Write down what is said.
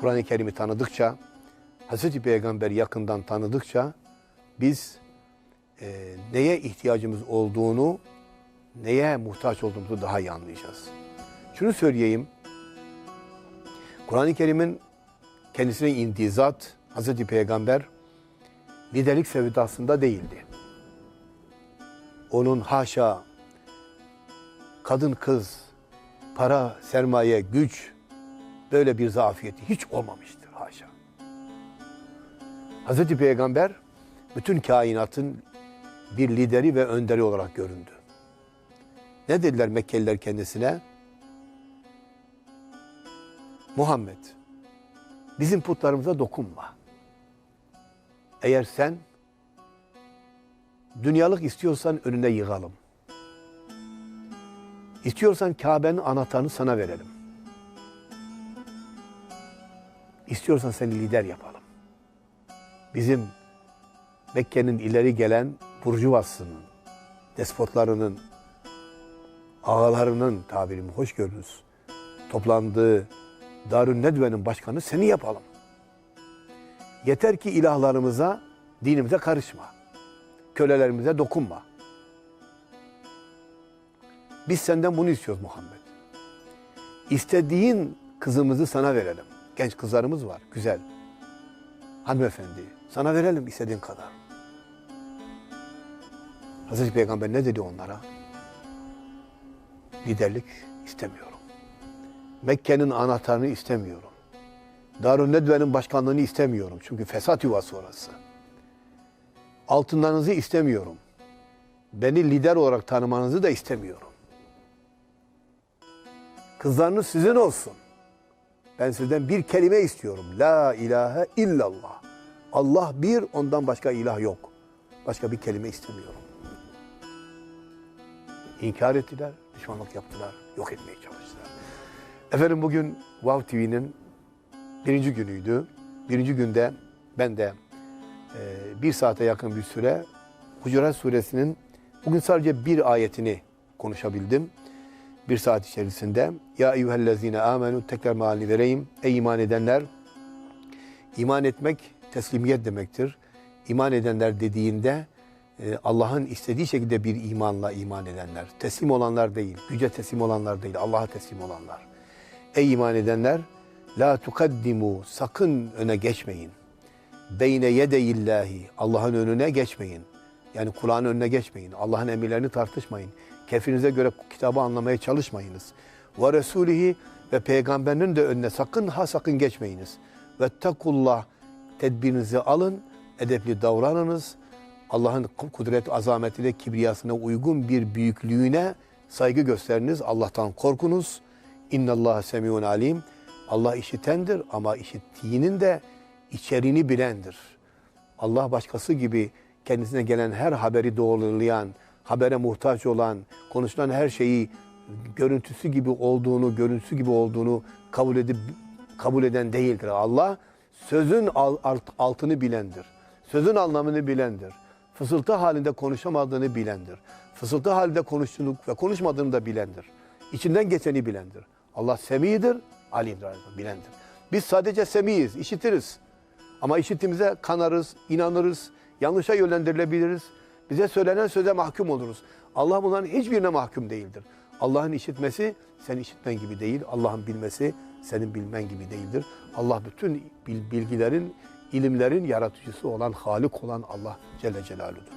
Kur'an-ı Kerim'i tanıdıkça, Hazreti Peygamber'i yakından tanıdıkça biz e, neye ihtiyacımız olduğunu, neye muhtaç olduğumuzu daha iyi anlayacağız. Şunu söyleyeyim, Kur'an-ı Kerim'in kendisine indiği zat, Hazreti Peygamber liderlik sevdasında değildi. Onun haşa kadın kız, para, sermaye, güç böyle bir zafiyeti hiç olmamıştır haşa. Hazreti Peygamber bütün kainatın bir lideri ve önderi olarak göründü. Ne dediler Mekkeliler kendisine? Muhammed, bizim putlarımıza dokunma. Eğer sen dünyalık istiyorsan önüne yığalım. İstiyorsan Kabe'nin anahtarını sana verelim. İstiyorsan seni lider yapalım. Bizim Mekke'nin ileri gelen burjuvasının, despotlarının, ağalarının tabirimi hoş görünüz. Toplandığı Darün Nedve'nin başkanı seni yapalım. Yeter ki ilahlarımıza, dinimize karışma. Kölelerimize dokunma. Biz senden bunu istiyoruz Muhammed. İstediğin kızımızı sana verelim. Genç kızlarımız var, güzel. Hanımefendi, sana verelim istediğin kadar. Hazreti Peygamber ne dedi onlara? Liderlik istemiyorum. Mekke'nin anahtarını istemiyorum. Darun Nedve'nin başkanlığını istemiyorum. Çünkü fesat yuvası orası. Altınlarınızı istemiyorum. Beni lider olarak tanımanızı da istemiyorum. Kızlarınız sizin olsun. Ben sizden bir kelime istiyorum. La ilahe illallah. Allah bir, ondan başka ilah yok. Başka bir kelime istemiyorum. İnkar ettiler, düşmanlık yaptılar, yok etmeye çalıştılar. Efendim bugün Wow TV'nin birinci günüydü. Birinci günde ben de e, bir saate yakın bir süre Hucurat Suresinin bugün sadece bir ayetini konuşabildim. Bir saat içerisinde. Ya eyyühellezine amenu tekrar mealini vereyim. Ey iman edenler. iman etmek teslimiyet demektir. İman edenler dediğinde e, Allah'ın istediği şekilde bir imanla iman edenler. Teslim olanlar değil, güce teslim olanlar değil, Allah'a teslim olanlar. Ey iman edenler, la tukaddimu sakın öne geçmeyin. Beyne yedeyillahi Allah'ın önüne geçmeyin. Yani Kur'an'ın önüne geçmeyin. Allah'ın emirlerini tartışmayın. Kefinize göre kitabı anlamaya çalışmayınız. Ve Resulihi ve peygamberinin de önüne sakın ha sakın geçmeyiniz. Ve tekullah tedbirinizi alın, edepli davranınız. Allah'ın kudret azametiyle kibriyasına uygun bir büyüklüğüne saygı gösteriniz. Allah'tan korkunuz. İnnallâhe semiyun alim. Allah işitendir ama işittiğinin de içeriğini bilendir. Allah başkası gibi kendisine gelen her haberi doğrulayan, habere muhtaç olan, konuşulan her şeyi görüntüsü gibi olduğunu, görüntüsü gibi olduğunu kabul edip kabul eden değildir. Allah sözün altını bilendir. Sözün anlamını bilendir. Fısıltı halinde konuşamadığını bilendir. Fısıltı halinde konuştuğunu ve konuşmadığını da bilendir. İçinden geçeni bilendir. Allah semidir, alimdir, bilendir. Biz sadece semiyiz, işitiriz. Ama işittiğimize kanarız, inanırız, yanlışa yönlendirilebiliriz. Bize söylenen söze mahkum oluruz. Allah bunların hiçbirine mahkum değildir. Allah'ın işitmesi senin işitmen gibi değil. Allah'ın bilmesi senin bilmen gibi değildir. Allah bütün bilgilerin, ilimlerin yaratıcısı olan, Halik olan Allah Celle Celaluhu'dur.